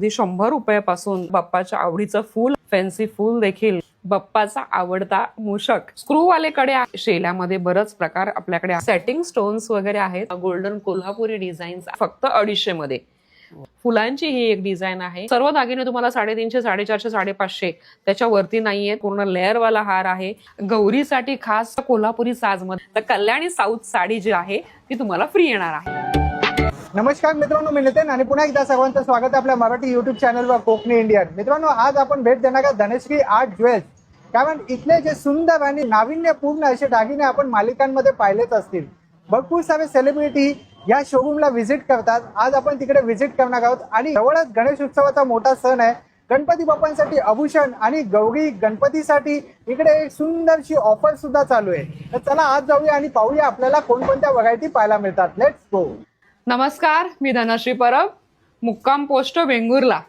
अगदी शंभर रुपयापासून बाप्पाच्या आवडीचं फुल फॅन्सी फूल देखील बाप्पाचा आवडता मूषक. स्क्रूवालेकडे आहे. शेल्यामध्ये बरेच प्रकार आपल्याकडे सेटिंग स्टोन्स वगैरे आहेत. गोल्डन कोल्हापुरी डिझाईन फक्त अडीचशे मध्ये. फुलांची ही एक डिझाईन आहे. सर्व दागिने तुम्हाला साडेतीनशे साडेचारशे साडेपाचशे त्याच्यावरती नाहीये पूर्ण लेअर वाला हार आहे. गौरीसाठी खास कोल्हापुरी साजमध्ये. तर कल्याणी साऊथ साडी जी आहे ती तुम्हाला फ्री येणार आहे. नमस्कार मित्रांनो मी नितेन आणि पुन्हा एकदा सर्वांचं स्वागत आहे आपल्या मराठी युट्यूब चॅनलवर कोकणी इंडियन मित्रांनो आज आपण भेट देणार आहोत धनश्री आर्ट ज्वेल्स. कारण इथले जे सुंदर आणि नाविन्यपूर्ण असे दागिने आपण मालिकांमध्ये पाहिलेच असतील. भरपूर सारे सेलिब्रिटी या शोरूमला व्हिजिट करतात. आज आपण तिकडे व्हिजिट करणार आहोत. आणि जवळच गणेश उत्सवाचा मोठा सण आहे. गणपती बाप्पांसाठी आभूषण आणि गौरी गणपतीसाठी इकडे एक सुंदरशी ऑफर सुद्धा चालू आहे. तर चला आज जाऊया आणि पाहूया आपल्याला कोणकोणत्या व्हरायटी पाहायला मिळतात. लेट्स गो नमस्कार मी धनश्री परब मुक्काम पोस्ट वेंगुर्ला.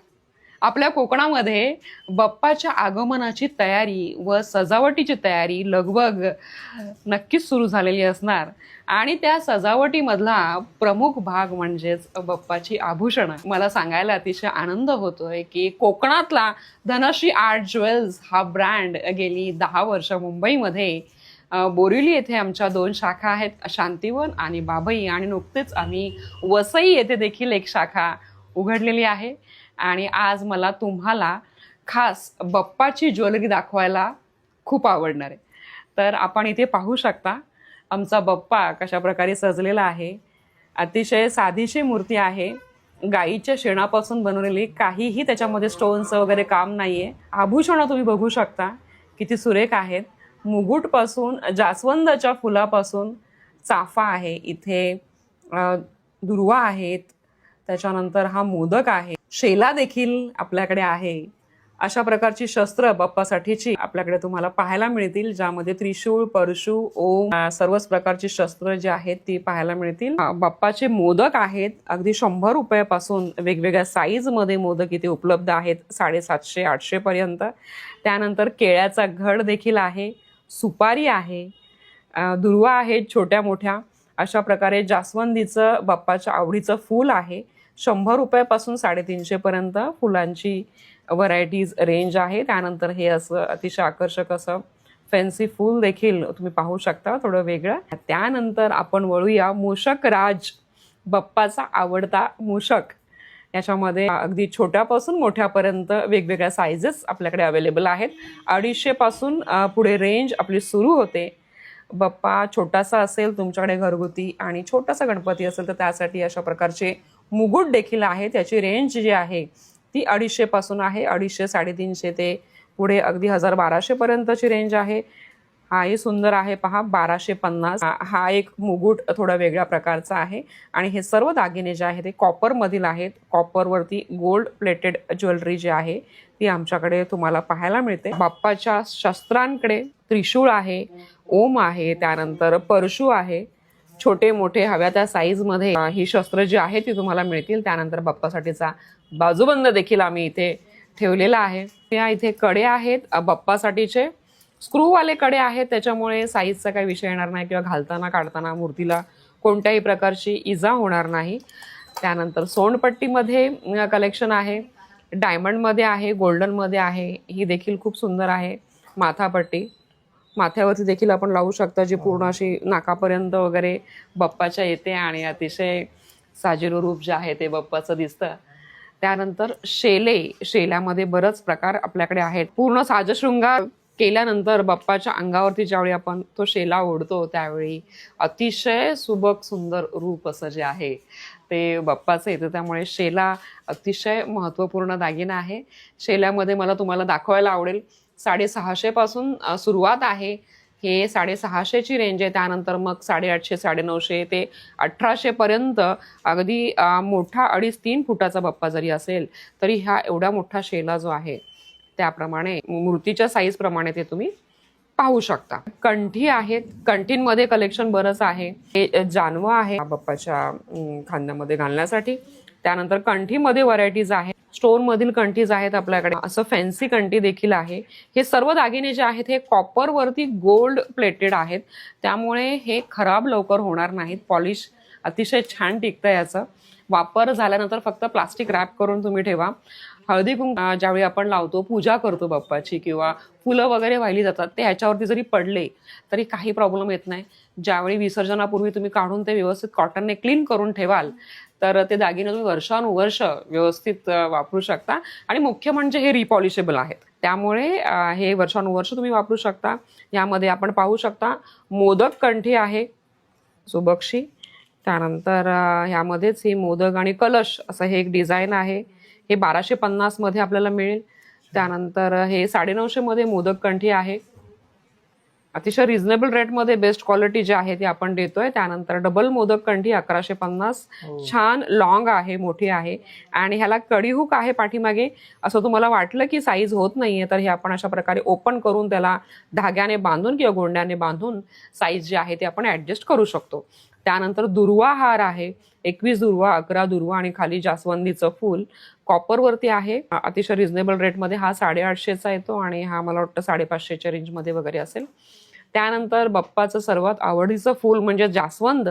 आपल्या कोकणामध्ये बाप्पाच्या आगमनाची तयारी व सजावटीची तयारी लगबग नक्कीच सुरू झालेली असणार. आणि त्या सजावटीमधला प्रमुख भाग म्हणजेच बाप्पाची आभूषणं. मला सांगायला अतिशय आनंद होतोय की कोकणातला धनश्री आर्ट ज्वेल्स हा ब्रँड गेली दहा वर्ष मुंबईमध्ये बोरिवली येथे आमच्या दोन शाखा आहेत शांतीवन आणि बाबई. आणि नुकतेच आम्ही वसई येथे देखील एक शाखा उघडलेली आहे. आणि आज मला तुम्हाला खास बप्पाची ज्वेलरी दाखवायला खूप आवडणार आहे. तर आपण इथे पाहू शकता आमचा बप्पा कशा प्रकारे सजलेला आहे. अतिशय साधीशी मूर्ती आहे. गाईच्या शेणापासून बनवलेली काहीही त्याच्यामध्ये स्टोन्स वगैरे काम नाही आहे आभूषणं तुम्ही बघू शकता किती सुरेख आहेत. मुकुटपासून जास्वंदाच्या फुलापासून चाफा आहे. इथे दुर्वा आहेत. त्याच्यानंतर हा मोदक आहे. शेला देखील आपल्याकडे आहे. अशा प्रकारची शस्त्र बाप्पासाठीची आपल्याकडे तुम्हाला पाहायला मिळतील ज्यामध्ये त्रिशूळ परशू ओम सर्वच प्रकारची शस्त्र जी आहेत ती पाहायला मिळतील. बाप्पाचे मोदक आहेत. अगदी शंभर रुपयापासून वेगवेगळ्या साईजमध्ये मोदक इथे उपलब्ध आहेत साडेसातशे आठशे पर्यंत. त्यानंतर केळ्याचा घड देखील आहे. सुपारी आहे दुर्वा आहेत छोट्या मोठ्या अशा प्रकारे जास्वंदीचं बाप्पाच्या आवडीचं फूल आहे. शंभर रुपयापासून साडेतीनशेपर्यंत फुलांची व्हरायटीज रेंज आहे. त्यानंतर हे असं अतिशय आकर्षक असं फॅन्सी फूल देखील तुम्ही पाहू शकता थोडं वेगळं. त्यानंतर आपण वळूया मूषक राज बाप्पाचा आवडता मूषक याच्यामध्ये अगदी छोट्यापासून मोठ्यापर्यंत वेगवेगळ्या सायझेस आपल्याकडे अवेलेबल आहेत. अडीचशेपासून पुढे रेंज आपली सुरू होते. बाप्पा छोटासा असेल तुमच्याकडे घरगुती आणि छोटासा गणपती असेल तर त्यासाठी अशा प्रकारचे मुगुट देखील आहे त्याची रेंज जी आहे ती अडीचशेपासून आहे. अडीचशे साडेतीनशे ते पुढे अगदी हजार बाराशेपर्यंतची रेंज आहे. हाही सुंदर आहे पहा बाराशे पन्नास. हा- एक मुगुट थोडा वेगळ्या प्रकारचा आहे. आणि हे सर्व दागिने जे आहेत ते कॉपरमधील आहेत. कॉपरवरती गोल्ड प्लेटेड ज्वेलरी जी आहे ती आमच्याकडे तुम्हाला पाहायला मिळते. बाप्पाच्या शस्त्रांकडे त्रिशूळ आहे ओम आहे त्यानंतर परशू आहे. छोटे मोठे हव्या त्या साईजमध्ये ही शस्त्र जी आहे ती तुम्हाला मिळतील. त्यानंतर बाप्पासाठीचा बाजूबंद देखील आम्ही इथे ठेवलेला आहे. या इथे कडे आहेत. बाप्पासाठीचे स्क्रूवाले कडे आहेत त्याच्यामुळे साईजचा काही विषय येणार नाही किंवा घालताना काढताना मूर्तीला कोणत्याही प्रकारची इजा होणार नाही. त्यानंतर सोंडपट्टीमध्ये कलेक्शन आहे. डायमंडमध्ये आहे गोल्डनमध्ये आहे. ही देखील खूप सुंदर आहे माथापट्टी. माथ्यावरती देखील आपण लावू शकता जी पूर्ण अशी नाकापर्यंत वगैरे बप्पाच्या येते आणि अतिशय साजेरो रूप जे आहे ते बप्पाचं दिसतं. त्यानंतर शेले शेल्यामध्ये बरंच प्रकार आपल्याकडे आहेत. पूर्ण साजशृंगार केल्यानंतर बाप्पाच्या अंगावरती ज्यावेळी आपण तो शेला ओढतो त्यावेळी अतिशय सुबक सुंदर रूप असं जे आहे ते बाप्पाचं येतं. त्यामुळे शेला अतिशय महत्त्वपूर्ण दागिना आहे. शेल्यामध्ये मला तुम्हाला दाखवायला आवडेल साडेसहाशेपासून सुरुवात आहे. हे साडेसहाशेची रेंज आहे. त्यानंतर मग साडेआठशे साडेनऊशे ते अठराशेपर्यंत अगदी मोठा अडीच तीन फुटाचा बाप्पा जरी असेल तरी ह्या एवढा मोठा शेला जो आहे त्याप्रमाणे मूर्तीच्या साईज प्रमाणे ते तुम्ही पाहू शकता. कंठी आहेत. कंठींमध्ये कलेक्शन बरंच आहे. हे जानवं आहे बाप्पाच्या खांद्यामध्ये घालण्यासाठी. त्यानंतर कंठीमध्ये व्हरायटीज आहेत. स्टोन मधील कंठीज आहेत आपल्याकडे. असं फॅन्सी कंठी देखील आहे. हे सर्व दागिने जे आहेत हे कॉपर वरती गोल्ड प्लेटेड आहेत. त्यामुळे हे खराब लवकर होणार नाहीत. पॉलिश अतिशय छान टिकतं याचं. वापर झाल्यानंतर फक्त प्लास्टिक रॅप करून तुम्ही ठेवा. हळदी कुंक ज्यावेळी आपण लावतो पूजा करतो बाप्पाची किंवा फुलं वगैरे वाहिली जातात ते ह्याच्यावरती जरी पडले तरी काही प्रॉब्लेम येत नाही. ज्यावेळी विसर्जनापूर्वी तुम्ही काढून ते व्यवस्थित कॉटनने क्लीन करून ठेवाल तर ते दागिने तुम्ही वर्षानुवर्ष व्यवस्थित वापरू शकता. आणि मुख्य म्हणजे हे रिपॉलिशेबल आहेत. त्यामुळे हे वर्षानुवर्ष तुम्ही वापरू शकता. यामध्ये आपण पाहू शकता मोदक कंठी आहे सुबक्षी. त्यानंतर ह्यामध्येच ही मोदक आणि कलश असं हे एक डिझाईन आहे. हे बाराशे पन्नासमध्ये आपल्याला मिळेल. त्यानंतर हे साडेनऊशेमध्ये मोदक कंठी आहे. अतिशय रिझनेबल रेटमध्ये बेस्ट क्वालिटी जी आहे ती आपण देतोय. त्यानंतर डबल मोदक कंठी अकराशे पन्नास. छान लॉंग आहे मोठी आहे. आणि ह्याला कडी हुक आहे पाठीमागे. असं तुम्हाला वाटलं की साईज होत नाहीये तर हे आपण अशा प्रकारे ओपन करून त्याला धाग्याने बांधून किंवा गोंड्याने बांधून साईज जी आहे ती आपण ऍडजस्ट करू शकतो. त्यानंतर दुर्वा हार आहे. एकवीस दुर्वा अकरा दुर्वा आणि खाली जास्वंदीचं फूल कॉपरवरती आहे. अतिशय रिझनेबल रेटमध्ये हा साडेआठशेचा येतो आणि हा मला वाटतं साडेपाचशेच्या रेंजमध्ये वगैरे असेल. त्यानंतर बाप्पाचं सर्वात आवडीचं फूल म्हणजे जास्वंद.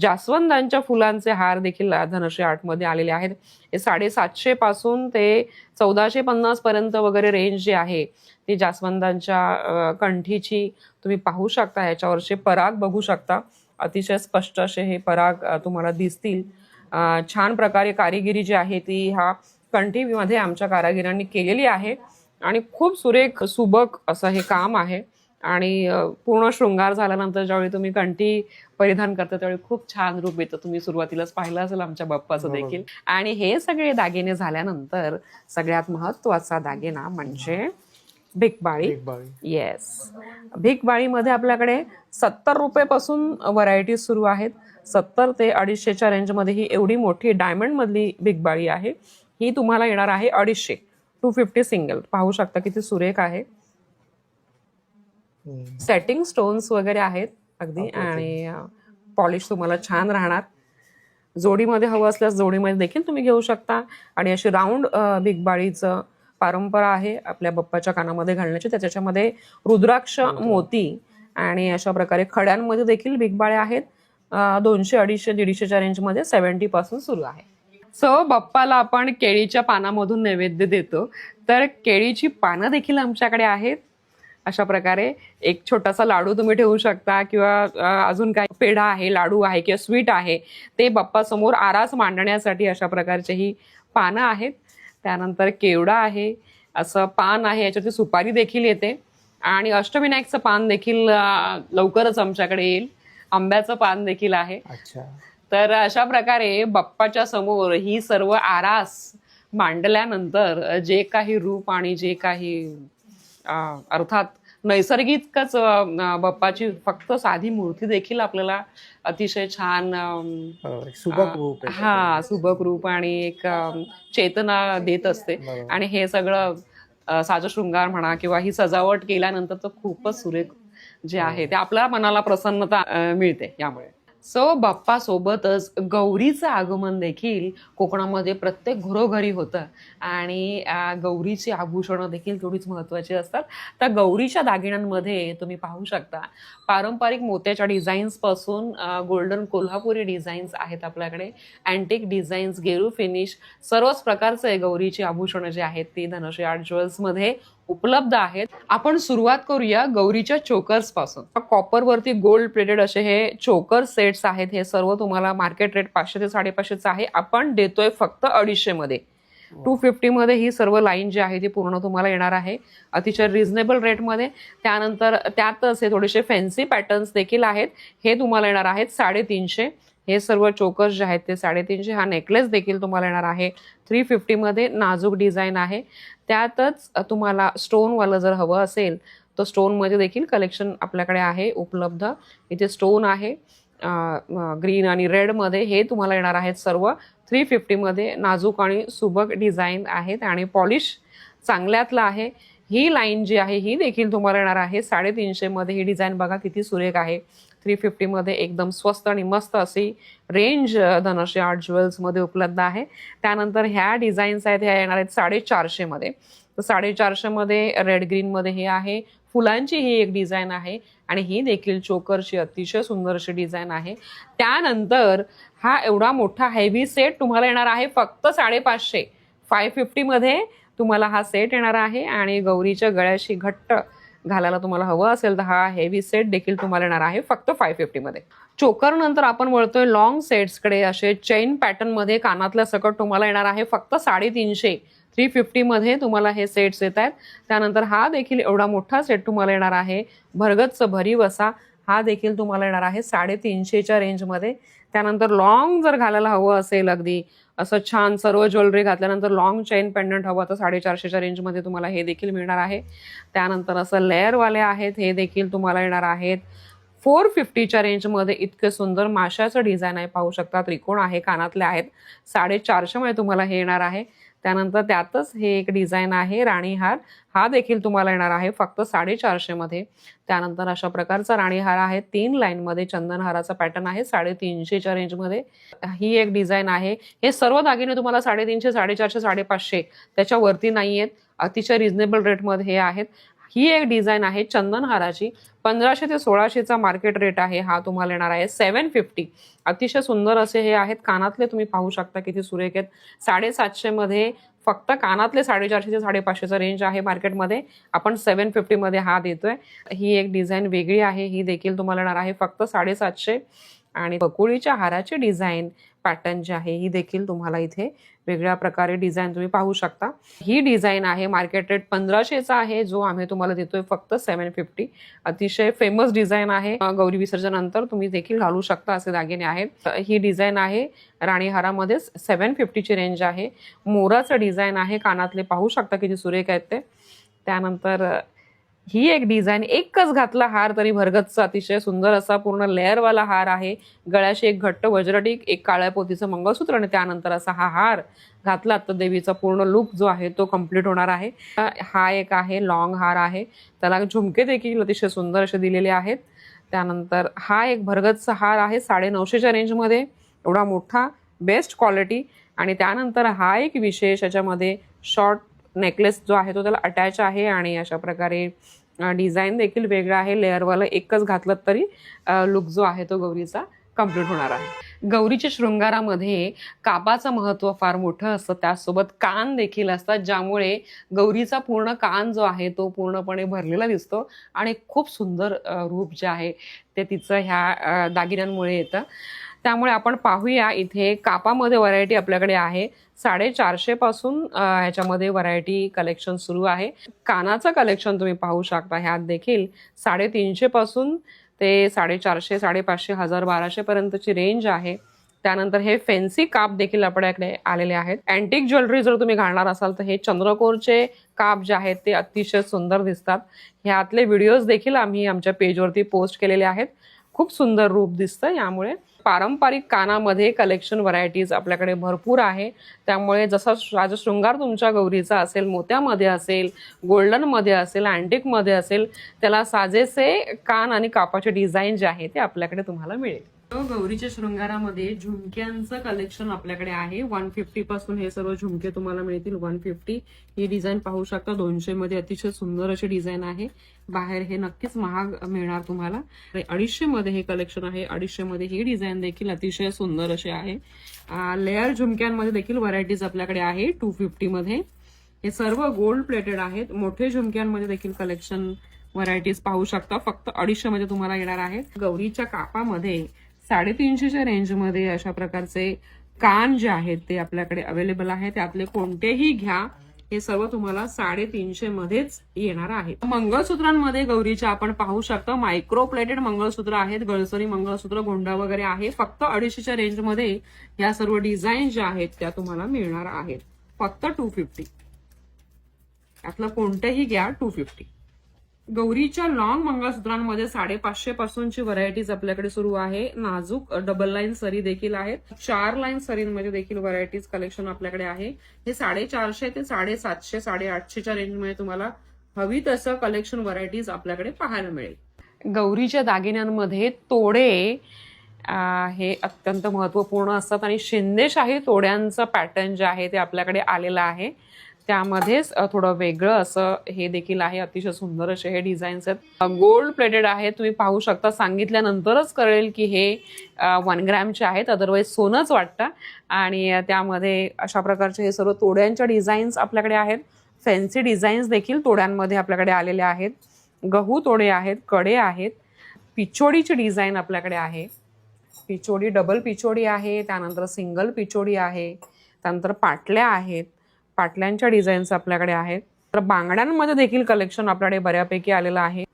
जास्वंदांच्या फुलांचे हार देखील धनश्री आर्टमध्ये आलेले आहेत. हे साडेसातशे पासून ते चौदाशे पन्नास पर्यंत वगैरे रेंज जी आहे ती जास्वंदांच्या कंठीची तुम्ही पाहू शकता. याच्यावरचे पराग बघू शकता. अतिशय स्पष्ट असे हे पराग तुम्हाला दिसतील. छान प्रकारे कारिगिरी जी आहे ती ह्या कंठीमध्ये आमच्या कारागिरांनी केलेली आहे. आणि खूप सुरेख सुबक असं हे काम आहे. आणि पूर्ण शृंगार झाल्यानंतर ज्यावेळी तुम्ही कंठी परिधान करता त्यावेळी खूप छान रूप येतं. तुम्ही सुरुवातीलाच पाहिलं असेल आमच्या बाप्पाचं बरोबर. देखील. आणि हे सगळे दागिने झाल्यानंतर सगळ्यात महत्त्वाचा दागिना म्हणजे भिकबाळी. येस भिकबाळीमध्ये आपल्याकडे सत्तर रुपयेपासून व्हरायटी सुरू आहेत. सत्तर ते अडीचशेच्या रेंजमध्ये ही एवढी मोठी डायमंड मधली भिकबाळी आहे. ही तुम्हाला येणार आहे अडीचशे. टू फिफ्टी सिंगल पाहू शकता किती सुरेख आहे. सेटिंग स्टोन्स वगैरे आहेत. अगदी. आणि पॉलिश तुम्हाला छान राहणार. जोडीमध्ये हवं असल्यास जोडीमध्ये देखील तुम्ही घेऊ शकता. आणि अशी राऊंड बिगबाळीचं परंपरा आहे आपल्या बप्पाच्या कानामध्ये घालण्याची. त्याच्यामध्ये रुद्राक्ष मोती आणि अशा प्रकारे खड्यांमध्ये देखील बिगबाळे आहेत. दोनशे अडीचशे दीडशेच्या रेंजमध्ये सेव्हन्टी पासून सुरू आहे. सो बाप्पाला आपण केळीच्या पानामधून नैवेद्य देतो. तर केळीची पानं देखील आमच्याकडे आहेत. अशा प्रकारे एक छोटासा लाडू तुम्ही ठेवू शकता किंवा अजून काही पेढा आहे लाडू आहे किंवा स्वीट आहे ते बाप्पा समोर आरास मांडण्यासाठी अशा प्रकारचे ही पानं आहेत. त्यानंतर केवडा आहे असं पान आहे याच्यावरती सुपारी देखील येते. आणि अष्टविनायकचं पान देखील लवकरच आमच्याकडे येईल. आंब्याचं पान देखील आहे. तर अशा प्रकारे बाप्पाच्या समोर ही सर्व आरास मांडल्यानंतर जे काही रूप आणि जे काही अर्थात नैसर्गिकच बाप्पाची फक्त साधी मूर्ती देखील आपल्याला अतिशय छान. एक सुबक रूप. हा सुबक रूप आणि एक चेतना देत असते. आणि हे सगळं साजशृंगार म्हणा किंवा ही सजावट केल्यानंतर तर खूपच सुरेख जे आहे ते आपल्या मनाला प्रसन्नता मिळते यामुळे सो बाप्पा सोबतच गौरीचं आगमन देखील कोकणामध्ये प्रत्येक घरोघरी होतं. आणि गौरीची आभूषणं देखील थोडीच महत्त्वाची असतात. तर गौरीच्या दागिन्यांमध्ये तुम्ही पाहू शकता पारंपरिक मोत्याच्या डिझाईन्सपासून गोल्डन कोल्हापुरी डिझाईन्स आहेत आपल्याकडे. अँटिक डिझाईन्स गेरू फिनिश सर्वच प्रकारचे गौरीची आभूषणं जी आहेत ती धनश्री आर्ट ज्वेल्समध्ये उपलब्ध आहेत. आपण सुरुवात करूया गौरीच्या चोकर्सपासून. कॉपर वरती गोल्ड प्लेटेड असे हे चोकर सेट्स आहेत. हे सर्व तुम्हाला मार्केट रेट पाचशे ते साडेपाचशेचं आहे. आपण देतोय फक्त अडीचशे मध्ये. टू फिफ्टी मध्ये ही सर्व लाईन जी आहे ती पूर्ण तुम्हाला येणार आहे. अतिशय रिझनेबल रेटमध्ये त्यानंतर त्यातच हे थोडेसे फॅन्सी पॅटर्न्स देखील आहेत. हे तुम्हाला येणार आहेत साडेतीनशे. हे सर्व चोकर्स जे आहेत ते साडेतीनशे हा नेकलेस देखील तुम्हाला येणार आहे. थ्री फिफ्टीमध्ये नाजूक डिझाईन आहे. त्यातच तुम्हाला स्टोनवालं जर हवं असेल तर स्टोनमध्ये देखील कलेक्शन आपल्याकडे आहे उपलब्ध. इथे स्टोन आहे ग्रीन आणि रेडमध्ये हे तुम्हाला येणार आहेत सर्व. थ्री फिफ्टीमध्ये नाजूक आणि सुबक डिझाईन आहेत आणि पॉलिश चांगल्यातलं आहे. ही लाईन जी आहे ही देखील तुम्हाला येणार आहे. साडेतीनशेमध्ये ही डिझाईन बघा किती सुरेख आहे. थ्री फिफ्टीमध्ये एकदम स्वस्त आणि मस्त अशी रेंज धनश्री आर्ट ज्वेल्समध्ये उपलब्ध आहे. त्यानंतर ह्या डिझाईन्स आहेत ह्या येणार आहेत साडेचारशेमध्ये तर साडेचारशेमध्ये रेड ग्रीनमध्ये हे आहे. फुलांची ही एक डिझाईन आहे आणि ही देखील चोकरची अतिशय सुंदर अशी डिझाईन आहे. त्यानंतर हा एवढा मोठा हेवी सेट तुम्हाला येणार आहे फक्त साडेपाचशे. फाय फिफ्टीमध्ये तुम्हाला हा सेट येणार आहे आणि गौरीच्या गळ्याशी घट्ट घालायला तुम्हाला हवं असेल तर हा हेवी सेट देखील तुम्हाला येणार आहे फक्त फाय फिफ्टीमध्ये चोकर नंतर आपण वळतोय लॉंग सेट्सकडे असे चेन पॅटर्नमध्ये कानातल्या सकट तुम्हाला येणार आहे फक्त साडेतीनशे. थ्री फिफ्टीमध्ये तुम्हाला हे सेट्स येत आहेत. त्यानंतर हा देखील एवढा मोठा सेट तुम्हाला येणार आहे. भरगतचं भरीव असा. हा देखील तुम्हाला येणार आहे साडेतीनशेच्या रेंजमध्ये त्यानंतर लॉंग जर घालायला हवं असेल अगदी असं छान सर्व ज्वेलरी घातल्यानंतर लॉंग चेन पेंडंट हवं तर साडेचारशेच्या रेंजमध्ये तुम्हाला हे देखील मिळणार आहे. त्यानंतर असं लेअरवाले आहेत हे देखील तुम्हाला येणार आहेत. फोर फिफ्टीच्या रेंजमध्ये इतकं सुंदर माशाचं डिझाईन आहे पाहू शकता त्रिकोण आहे कानातले आहेत. साडेचारशेमध्ये तुम्हाला हे येणार आहे. त्यानंतर त्यातच हे एक डिझाईन आहे राणीहार. हा देखील तुम्हाला येणार आहे फक्त साडेचारशेमध्ये त्यानंतर अशा प्रकारचा राणीहार आहे. तीन लाईनमध्ये चंदनहाराचा पॅटर्न आहे साडेतीनशेच्या रेंजमध्ये ही एक डिझाईन आहे. हे सर्व दागिने तुम्हाला साडेतीनशे साडेचारशे साडेपाचशे त्याच्यावरती नाही आहेत अतिशय रिझनेबल रेटमध्ये हे आहेत. ही एक डिझाईन आहे चंदनहाराची पंधराशे ते सोळाशेचा मार्केट रेट आहे. हा तुम्हाला येणार आहे सेवन फिफ्टी. अतिशय सुंदर असे हे आहेत. कानातले तुम्ही पाहू शकता किती सुरेख आहेत. साडेसातशेमध्ये फक्त कानातले साडेचारशे ते साडेपाचशेचा रेंज आहे मार्केटमध्ये आपण सेवन फिफ्टीमध्ये हा देतोय. ही एक डिझाईन वेगळी आहे. ही देखील तुम्हाला येणार आहे फक्त साडेसातशे. आणि बकुळीच्या हाराची डिझाईन पॅटर्न जी आहे ही देखील तुम्हाला इथे वेगळ्या प्रकारे डिझाईन तुम्ही पाहू शकता. ही डिझाईन आहे मार्केट रेट पंधराशेचा आहे जो आम्ही तुम्हाला देतोय फक्त सेवन फिफ्टी अतिशय फेमस डिझाईन आहे. गौरी विसर्जनानंतर तुम्ही देखील घालू शकता असे दागिने आहेत. ही डिझाईन आहे राणीहारामध्येच सेवन फिफ्टीची रेंज आहे. मोराचं डिझाईन आहे कानातले पाहू शकता किती सुरेख आहेत ते. त्यानंतर ही एक डिझाईन एकच घातला हार तरी भरगतचा अतिशय सुंदर असा पूर्ण लेअरवाला हार आहे. गळ्याशी एक घट्ट वज्रटी एक काळ्या पोतीचं मंगळसूत्र आणि त्यानंतर असा हा हार घातला. तर देवीचा पूर्ण लुक जो आहे तो कंप्लीट होणार आहे. हा एक आहे लॉंग हार आहे. त्याला झुमके देखील अतिशय सुंदर असे दिलेले आहेत. त्यानंतर हा एक भरगतचा हार आहे साडे नऊशेच्या रेंजमध्ये एवढा मोठा बेस्ट क्वालिटी आणि त्यानंतर हा एक विशेष याच्यामध्ये शॉर्ट नेकलेस जो आहे तो त्याला अटॅच आहे आणि अशा प्रकारे डिझाईन देखील वेगळा आहे. लेअरवाला एकच घातलं तरी लुक जो आहे तो गौरीचा कंप्लीट होणार आहे. गौरीच्या शृंगारामध्ये कापाचं महत्त्व फार मोठं असतं. त्यासोबत कान देखील असतात ज्यामुळे गौरीचा पूर्ण कान जो आहे तो पूर्णपणे भरलेला दिसतो आणि खूप सुंदर रूप जे आहे ते तिचं ह्या दागिन्यांमुळे येतं. त्यामुळे आपण पाहूया इथे कापामध्ये व्हरायटी आपल्याकडे आहे. साडेचारशे पासून ह्याच्यामध्ये व्हरायटी कलेक्शन सुरू आहे. कानाचं कलेक्शन तुम्ही पाहू शकता ह्यात देखील साडेतीनशे पासून ते साडेचारशे साडेपाचशे हजार बाराशे पर्यंतची रेंज आहे. त्यानंतर हे फॅन्सी काप देखील आपल्याकडे आलेले आहेत. अँटिक ज्वेलरी जर तुम्ही घालणार असाल तर हे चंद्रकोरचे काप जे आहेत ते अतिशय सुंदर दिसतात. ह्यातले व्हिडिओज देखील आम्ही आमच्या पेजवरती पोस्ट केलेले आहेत. खूप सुंदर रूप दिसतं यामुळे. पारंपरिक कानामध्ये कलेक्शन व्हरायटीज आपल्याकडे भरपूर आहे. त्यामुळे जसा राजशृंगार तुमच्या गौरीचा असेल मोत्यामध्ये असेल गोल्डनमध्ये असेल अँटिकमध्ये असेल त्याला साजेसे कान आणि कापाचे डिझाईन जे आहे ते आपल्याकडे तुम्हाला मिळेल. गौरीच्या शृंगारामध्ये झुमक्यांचं कलेक्शन आपल्याकडे आहे. वन फिफ्टी पासून हे सर्व झुमके तुम्हाला मिळतील. वन फिफ्टी ही डिझाईन पाहू शकता. दोनशे मध्ये अतिशय सुंदर अशी डिझाईन आहे. बाहेर हे नक्कीच महाग मिळणार तुम्हाला. आणि अडीचशे मध्ये हे कलेक्शन आहे. अडीचशे मध्ये ही डिझाईन देखील अतिशय सुंदर अशी आहे. लेअर झुमक्यांमध्ये देखील व्हरायटीज आपल्याकडे आहे. टू फिफ्टी मध्ये. हे सर्व गोल्ड प्लेटेड आहेत. मोठे झुमक्यांमध्ये देखील कलेक्शन व्हरायटीज पाहू शकता. फक्त अडीचशे मध्ये तुम्हाला येणार आहेत गौरीच्या कापामध्ये साडेतीनशेच्या रेंजमध्ये अशा प्रकारचे कान जे आहेत ते आपल्याकडे अवेलेबल आहे त्यातले कोणतेही घ्या. हे सर्व तुम्हाला साडेतीनशे मध्येच येणार आहे मंगळसूत्रांमध्ये गौरीच्या आपण पाहू शकता मायक्रो प्लेटेड मंगळसूत्र आहेत गळसरी मंगळसूत्र गोंडा वगैरे आहे फक्त अडीचशेच्या रेंजमध्ये या सर्व डिझाईन ज्या आहेत त्या तुम्हाला मिळणार आहेत. फक्त टू फिफ्टी यातलं कोणतेही घ्या टू फिफ्टी गौरीच्या लॉंग मंगळसूत्रांमध्ये साडेपाचशे पासूनची व्हरायटीज आपल्याकडे सुरू आहे. नाजूक डबल लाईन सरी देखील आहेत. चार लाईन सरींमध्ये देखील व्हरायटीज कलेक्शन आपल्याकडे आहे. हे साडेचारशे ते साडेसातशे साडेआठशेच्या रेंजमध्ये तुम्हाला हवी तसं कलेक्शन व्हरायटीज आपल्याकडे पाहायला मिळेल. गौरीच्या दागिन्यांमध्ये तोडे आ, हे अत्यंत महत्त्वपूर्ण असतात आणि शिंदेशाही तोड्यांचं पॅटर्न जे आहे ते आपल्याकडे आलेलं आहे. त्यामध्येच थोडं वेगळं असं हे देखील आहे अतिशय सुंदर असे हे डिझाईन्स आहेत. गोल्ड प्लेटेड आहे तुम्ही पाहू शकता. सांगितल्यानंतरच कळेल की हे वन ग्रॅमचे आहेत. अदरवाईज सोनंच वाटतं. आणि त्यामध्ये अशा प्रकारचे हे सर्व तोड्यांच्या डिझाईन्स आपल्याकडे आहेत. फॅन्सी डिझाईन्स देखील तोड्यांमध्ये आपल्याकडे आलेले आहेत. गहू तोडे आहेत कडे आहेत. पिचोडीची डिझाईन आपल्याकडे आहे. पिचोडी डबल पिचोडी आहे त्यानंतर सिंगल पिचोडी आहे त्यानंतर पाटल्या आहेत. पाटल्यांच्या डिझाईन्स आपल्याकडे आहेत. तर बांगड्यांमध्ये देखील कलेक्शन आपल्याकडे बऱ्यापैकी आलेलं आहे.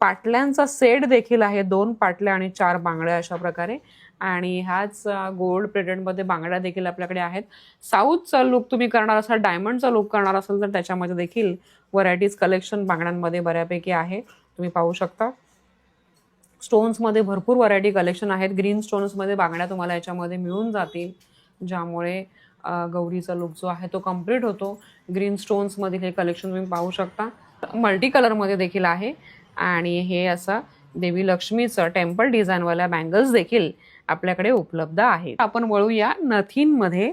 पाटल्यांचा सेट देखील आहे. दोन पाटल्या आणि चार बांगड्या अशा प्रकारे. आणि ह्याच गोल्ड प्लेटेडमध्ये बांगड्या देखील आपल्याकडे आहेत. साऊथचा लुक तुम्ही करणार असाल डायमंडचा लुक करणार असाल तर त्याच्यामध्ये देखील व्हरायटीज कलेक्शन बांगड्यांमध्ये बऱ्यापैकी आहे. तुम्ही पाहू शकता. स्टोन्समध्ये भरपूर व्हरायटी कलेक्शन आहेत. ग्रीन स्टोन्समध्ये बांगड्या तुम्हाला याच्यामध्ये मिळून जातील. ज्यामुळे गौरीचा लुक जो आहे तो कंप्लीट होतो. ग्रीन स्टोन्समधील हे कलेक्शन तुम्ही पाहू शकता. मल्टी कलरमध्ये देखील आहे. आणि हे असं देवी लक्ष्मीचं टेम्पल डिझाईनवाल्या बँगल्स देखील आपल्याकडे उपलब्ध आहेत. आपण वळूया नथींमध्ये.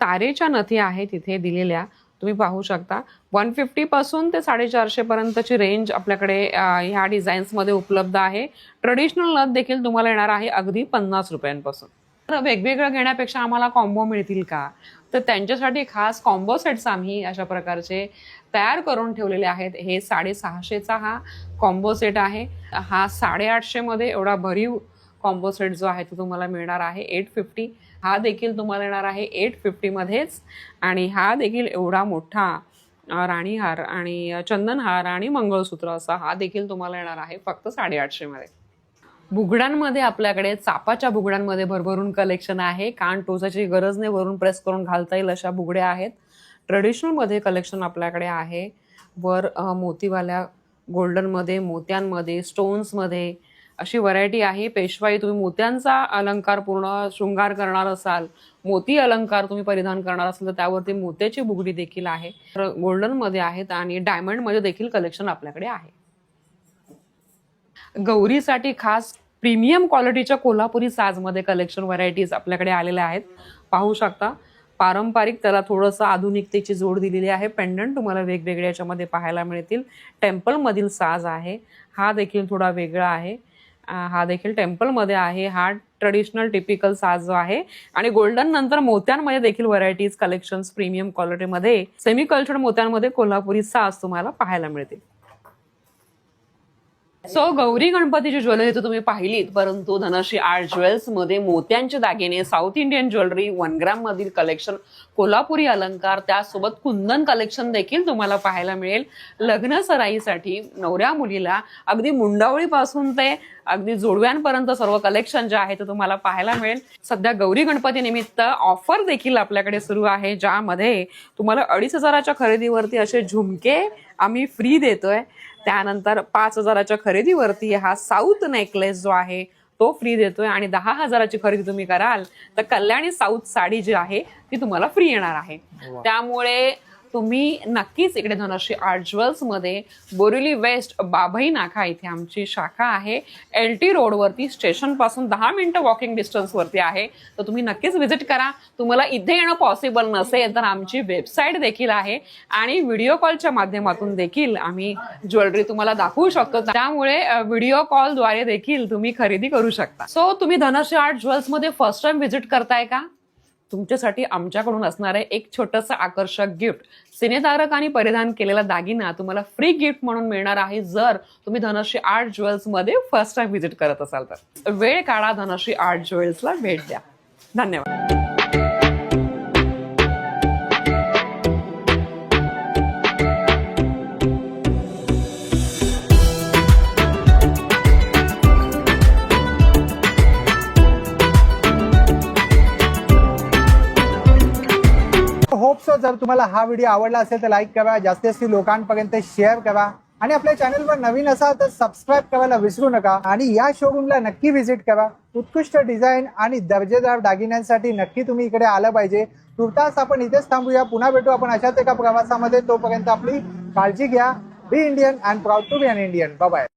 तारेच्या नथी आहे तिथे दिलेल्या. तुम्ही पाहू शकता. वन फिफ्टीपासून ते साडेचारशेपर्यंतची रेंज आपल्याकडे ह्या डिझाईन्समध्ये उपलब्ध आहे. ट्रेडिशनल नथ देखील तुम्हाला येणार आहे अगदी पन्नास रुपयांपासून. तर वेगवेगळं घेण्यापेक्षा आम्हाला कॉम्बो मिळतील का? तर त्यांच्यासाठी खास कॉम्बो सेट्स आम्ही अशा प्रकारचे तयार करून ठेवलेले आहेत. हे साडेसहाशेचा हा कॉम्बो सेट आहे. हा साडेआठशेमध्ये एवढा भरीव कॉम्बो सेट जो आहे तो तुम्हाला मिळणार आहे. एट फिफ्टी हा देखील तुम्हाला येणार आहे एट फिफ्टीमध्येच आणि हा देखील एवढा मोठा राणीहार आणि चंदनहार आणि मंगळसूत्र असा हा देखील तुम्हाला येणार आहे फक्त साडेआठशेमध्ये बुगड्यांमध्ये आपल्याकडे चापाच्या बुगड्यांमध्ये भरभरून कलेक्शन आहे. कान टोचाची गरज नाही वरून प्रेस करून घालता येईल अशा बुगड्या आहेत. ट्रेडिशनलमध्ये कलेक्शन आपल्याकडे आहे. वर मोतीवाल्या गोल्डनमध्ये मोत्यांमध्ये स्टोन्समध्ये अशी व्हरायटी आहे. पेशवाई तुम्ही मोत्यांचा अलंकार पूर्ण शृंगार करणार असाल मोती अलंकार तुम्ही परिधान करणार असाल तर त्यावरती मोत्याची बुगडी देखील आहे. तर गोल्डनमध्ये आहेत आणि डायमंडमध्ये देखील कलेक्शन आपल्याकडे आहे. गौरीसाठी खास प्रीमियम क्वालिटीच्या कोल्हापुरी साजमध्ये कलेक्शन व्हरायटीज आपल्याकडे आलेल्या आहेत. पाहू शकता. पारंपरिक त्याला थोडंसं आधुनिकतेची जोड दिलेली आहे. पेंडंट तुम्हाला वेगवेगळ्या याच्यामध्ये पाहायला मिळतील. टेम्पलमधील साज आहे. हा देखील थोडा वेगळा आहे. हा देखील टेम्पलमध्ये आहे. हा ट्रेडिशनल टिपिकल साज जो आहे. आणि गोल्डन नंतर मोत्यांमध्ये देखील व्हरायटीज कलेक्शन्स प्रीमियम क्वालिटीमध्ये सेमी कल्चर्ड मोत्यांमध्ये कोल्हापुरी साज तुम्हाला पाहायला मिळतील. सो गौरी गणपतीची ज्वेलरी तर तुम्ही पाहिलीत परंतु धनश्री आर्ट ज्वेल्समध्ये मोत्यांचे दागिने south Indian jewellery one gram मधील कलेक्शन कोल्हापुरी अलंकार त्यासोबत कुंदन कलेक्शन देखील तुम्हाला पाहायला मिळेल. लग्न सराईसाठी नवऱ्या मुलीला अगदी मुंडावळीपासून ते अगदी जोडव्यांपर्यंत सर्व कलेक्शन जे आहे ते तुम्हाला पाहायला मिळेल. सध्या गौरी गणपती निमित्त ऑफर देखील आपल्याकडे सुरू आहे ज्यामध्ये तुम्हाला अडीच हजाराच्या खरेदीवरती असे झुमके आम्ही फ्री देतोय. त्यानंतर पाच हजाराच्या खरेदीवरती हा साऊथ नेकलेस जो आहे तो फ्री देतोय आणि दहा हजाराची खरेदी तुम्ही कराल तर कल्याणी साऊथ साडी जी आहे ती तुम्हाला फ्री येणार आहे. त्यामुळे तुम्ही नक्कीच इकडे धनश्री आर्ट ज्वेल्समध्ये बोरिवली वेस्ट बाभई नाका इथे आमची शाखा आहे. एल टी रोडवरती स्टेशनपासून दहा मिनटं वॉकिंग डिस्टन्सवरती आहे. तर तुम्ही नक्कीच व्हिजिट करा. तुम्हाला इथे येणं पॉसिबल नसेल तर आमची वेबसाईट देखील आहे. आणि व्हिडिओ कॉलच्या माध्यमातून देखील आम्ही ज्वेलरी तुम्हाला दाखवू शकतो. त्यामुळे व्हिडिओ कॉलद्वारे देखील तुम्ही खरेदी करू शकता. सो तुम्ही धनश्री आर्ट ज्वेल्समध्ये फर्स्ट टाइम व्हिजिट करताय का? तुमच्यासाठी आमच्याकडून असणारे एक छोटंसं आकर्षक गिफ्ट. सिनेतारकांनी परिधान केलेला दागिना तुम्हाला फ्री गिफ्ट म्हणून मिळणार आहे. जर तुम्ही धनश्री आर्ट ज्वेल्समध्ये फर्स्ट टाइम व्हिजिट करत असाल तर. वेळ काढा धनश्री आर्ट ज्वेल्सला भेट द्या. धन्यवाद. जर तुम्हाला हा व्हिडिओ आवडला असेल तर लाईक करा जास्तीत जास्त लोकांपर्यंत शेअर करा. आणि आपल्या चॅनलवर नवीन असाल तर सबस्क्राईब करायला विसरू नका. आणि या शोरूमला नक्की व्हिजिट करा. उत्कृष्ट डिझाईन आणि दर्जेदार दागिन्यांसाठी नक्की तुम्ही इकडे आलं पाहिजे. तुर्तास आपण इथेच थांबूया. पुन्हा भेटू आपण अशाच एका प्रवासामध्ये. तोपर्यंत आपली काळजी घ्या. Be Indian and proud to be an Indian bye